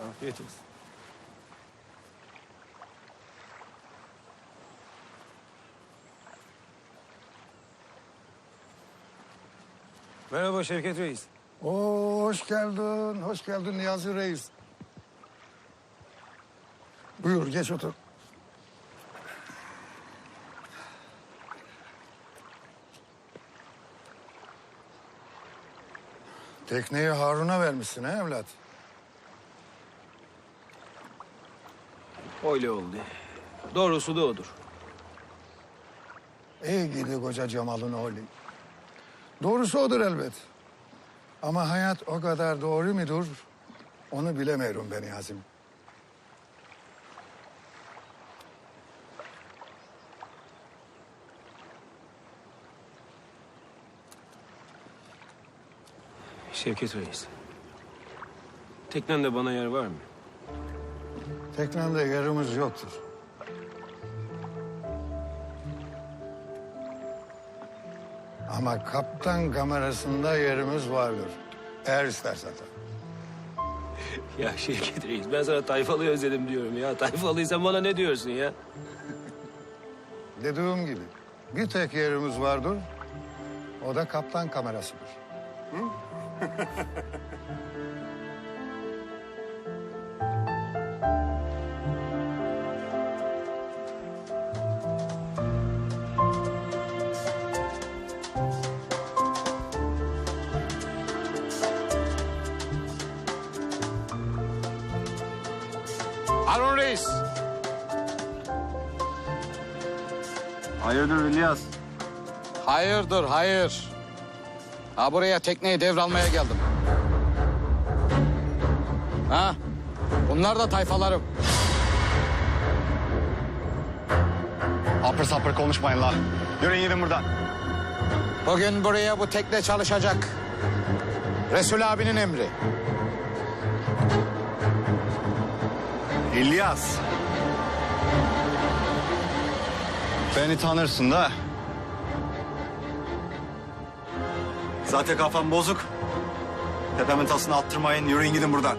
Afiyet. Merhaba Şevket Reis. Oo, hoş geldin, hoş geldin Niyazi Reis. Buyur, geç otur. Tekneyi Harun'a vermişsin ha evlat? Öyle oldu. Doğrusu da odur. İyi gidi koca Cemal'ın oğlu. Doğrusu odur elbet. Ama hayat o kadar doğru mudur? Onu bilemiyorum ben Yazım. Şevket Reis. Teknende bana yer var mı? Teknemde yerimiz yoktur. Ama kaptan kamerasında yerimiz vardır. Eğer istersen tabii. Ya Şevket Reis ben sana Tayfalı'yı özledim diyorum ya. Tayfalı'yı sen bana ne diyorsun ya? Dediğim gibi bir tek yerimiz vardır. O da kaptan kamerasıdır. Harun Reis. Hayırdır İlyas? Hayırdır hayır. Ha buraya tekneyi devralmaya geldim. Ha? Bunlar da tayfalarım. Apır sapır konuşmayın la. Yürüyün gidin buradan. Bugün buraya bu tekne çalışacak. Resul abinin emri. İlyas. Beni tanırsın da. Zaten kafam bozuk. Tepemin tasını attırmayın. Yürüyün gidin buradan.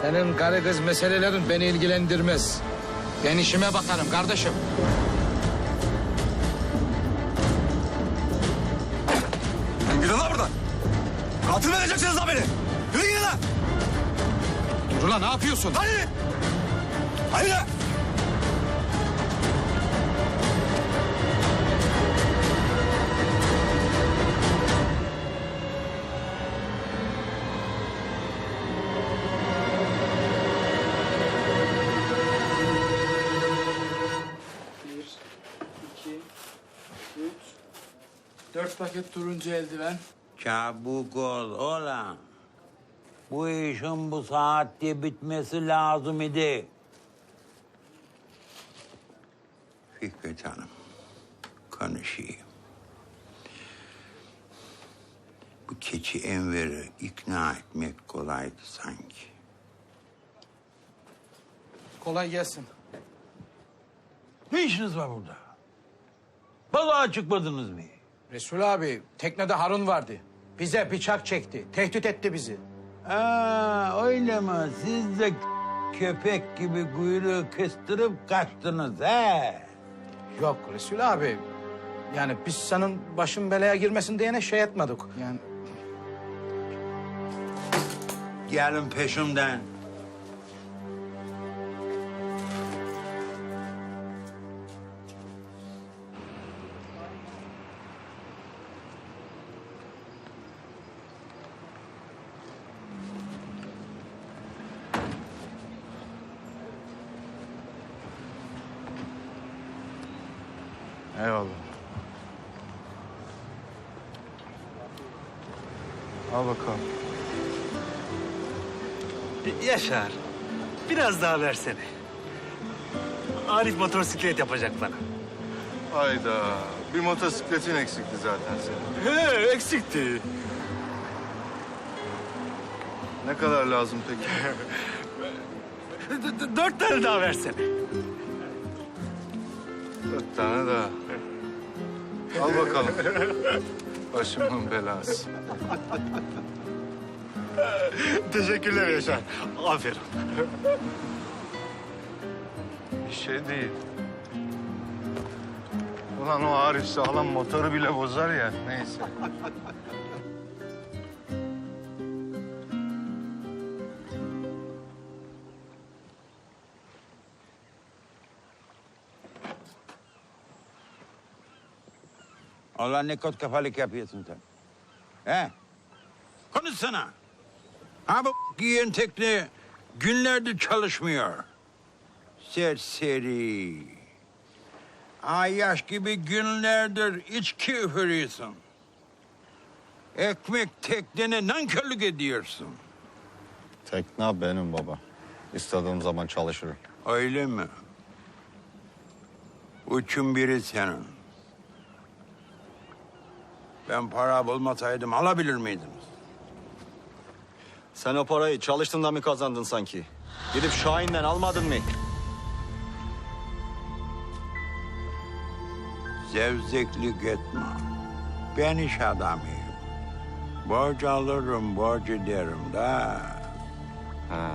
Senin karı kız meselelerin beni ilgilendirmez. Ben işime bakarım kardeşim. Gidin lan buradan. Katil mi edeceksiniz lan beni? Ne yapıyorsun? Hadi lan. Dört paket turuncu eldiven. Çabuk ol oğlan. Bu işin bu saatte bitmesi lazım idi. Fikret Hanım, konuşayım. Bu keçi Enver'i ikna etmek kolaydı sanki. Kolay gelsin. Ne işiniz var burada? Balığa çıkmadınız mı? Resul abi teknede Harun vardı. Bize bıçak çekti. Tehdit etti bizi. Aa, öyle mi? Siz de köpek gibi kuyruğu kıstırıp kaçtınız he? Yok Resul abi. Yani biz senin başın belaya girmesin diyene şey etmedik. Yani Gelin peşimden. Eyvallah. Al bakalım. Yaşar, biraz daha versene. Arif motosiklet yapacak bana. Hayda. Bir motosikletin eksikti zaten senin. He, eksikti. Ne kadar lazım peki? D- d- dört tane daha versene. Dört tane daha. Al bakalım. Başımın belası. Teşekkürler Yaşar. Aferin. Bir şey değil. Ulan o Arif sağlam motoru bile bozar ya. Neyse. Allah ne kot kafalık yapıyorsun sen. He? Konuşsana. Ha bu giyen tekne günlerdir çalışmıyor. Serseri. Ayyaş gibi günlerdir içki üfürüyorsun. Ekmek teknene nankörlük ediyorsun. Tekne benim baba. İstediğim zaman çalışırım. Öyle mi? Üçün biri senin. Ben para bulmasaydım alabilir miydiniz? Sen o parayı çalıştın da mı kazandın sanki? Gidip Şahin'den almadın mı? Zevzeklik etme. Ben iş adamıyım. Borç alırım, borç öderim da. Ha.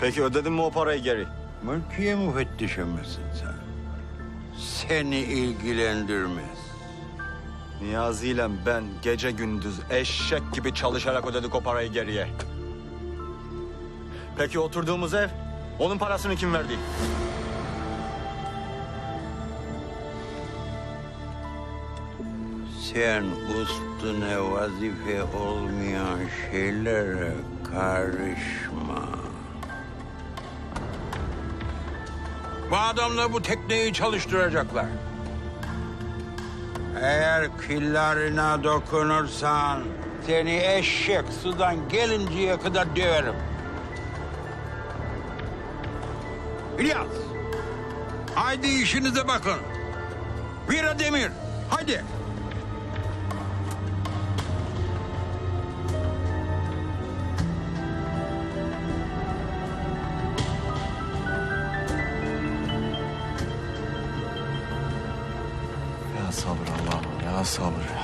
Peki ödedin mi o parayı geri? Mülkiye müfettişi misin sen? Seni ilgilendirmez. Niyazi ile ben gece gündüz eşek gibi çalışarak ödedik o parayı geriye. Peki oturduğumuz ev? Onun parasını kim verdi? Sen üstüne vazife olmayan şeylere karışma. Bu adamla bu tekneyi çalıştıracaklar. Eğer killarına dokunursan seni eşek sudan gelinceye kadar döverim. İlyas, haydi işinize bakın. Vira Demir, haydi. Sabır.